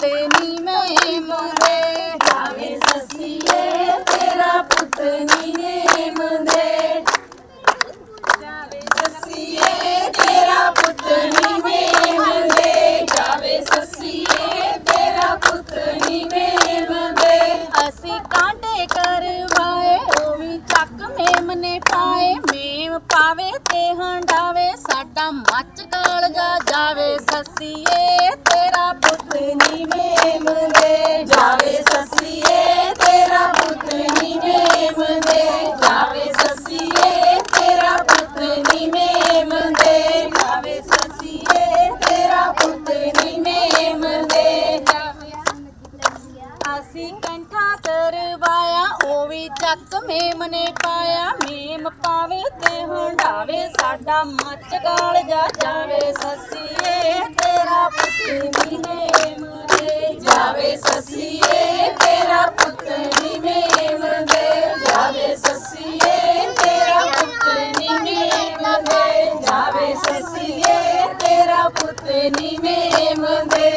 पुतनी में मुदे। जावे ससिए तेरा पुतनी ने मुदे। जावे ससिए तेरा पुतनी में मुदे। जावे ससिए तेरा पुतनी में मुदे। असी कांटे करवाए ओवी चक मेम ने पाए। मेम पावे ते हंडावे साडा मच काल जा जावे ससिए तेरा ਗਲ ਜਾ ਜਾਵੇ ਸੱਸੀਏ ਤੇਰਾ ਪੁੱਤ ਨੀ ਮੇਮ ਦੇ ਜਾਵੇ ਸਸੀਏ ਤੇਰਾ ਪੁੱਤ ਨੀ ਨੇਮ ਦੇ ਜਾਵੇ ਸਸੀਏ ਤੇਰਾ ਪੁੱਤ ਨੀ ਨੇਮ ਦੇ ਜਾਵੇ ਸਸੀਏ ਤੇਰਾ ਪੁੱਤ ਨੀ ਨੇਮ ਦੇ ਅਸੀਂ ਕੰਠਾ ਕਰਵਾਇਆ ਉਹ ਵੀ ਚੱਕ ਮੇਮ ਨੇ ਪਾਇਆ ਮੇਮ ਪਾਵੇ ਤੇ ਹੰਡਾਵੇ ਸਾਡਾ ਮੱਚ ਗਲ ਜਾ ਜਾਵੇ ਸੱਸੀਏ तेरा पुतनी में मुझे जावे ससिए तेरा पुतली में मुझे जावे ससिए तेरा पुतली में मुझे जावे ससिए तेरा पुतली में मुझे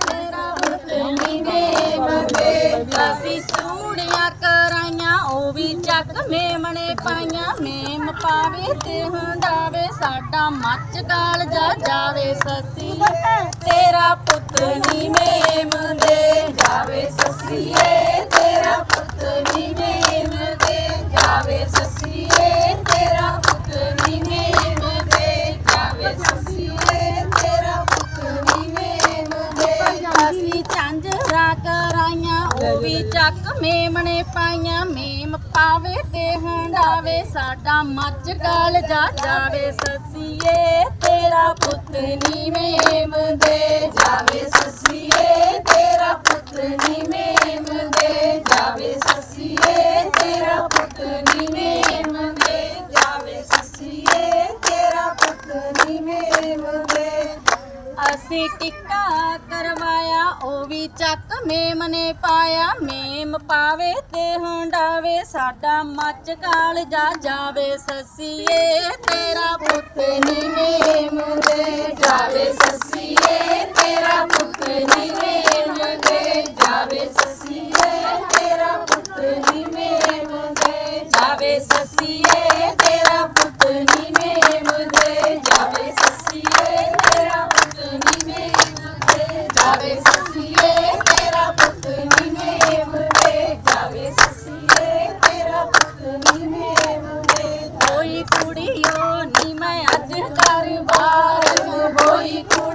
तेरा पुतली में मुझे काफ़ी चूड़ियाँ कराइयाँ चक मेमने पाइया मेम पावे ते हुंदा ਸਾਡਾ ਮੱਚ ਗਾਲ ਜਾ ਜਾਵੇ ਸੱਸੀ। ਤੇਰਾ ਪੁੱਤ ਨੀ ਮੇਮ ਦੇ ਜਾਵੇ ਸਸੀਏ। ਉਹ ਵੀ ਚੱਕ ਮੇਮਣੇ ਪਾਈਆਂ, ਮੇਮ ਪਾਵੇ ਤੇ ਹੰਡਾਵੇ, ਸਾਡਾ ਮੱਝ ਗਾਲ ਜਾ ਜਾਵੇ, ਸਸੀਏ, ਤੇਰਾ ਪੁੱਤ ਨੀ ਮੇਮ ਦੇ ਜਾਵੇ ਸਸੀਏ ਅਸੀਂ ਟਿੱਕਾ ਕਰਵਾਇਆ, ਉਹ ਵੀ ਚੱਕ ਮੇਮ ਨੇ ਪਾਇਆ। ਮੇਮ ਪਾਵੇ ਤੇ ਹੰਡਾਵੇ, ਸਾਡਾ ਮੱਚ ਕਾਲ ਜਾ ਜਾਵੇ ਸੱਸੀਏ। ਤੇਰਾ ਪੁੱਤ ਨੀ ਮੇਮ ਦੇ ਜਾਵੇ ਸੱਸੀਏ। ਤੇਰਾ ਪੁੱਤ ਨੀ ਮੇਮ ਦੇ ਜਾਵੇ ਸੱਸੀਏ। ਤੇਰਾ ਪੁੱਤ ਨੀ ਮੇਮ ਦੇ ਜਾਵੇ ਸੱਸੀਏ।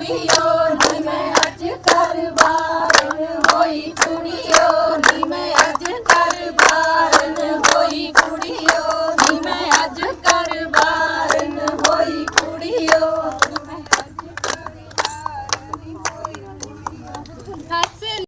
Rio.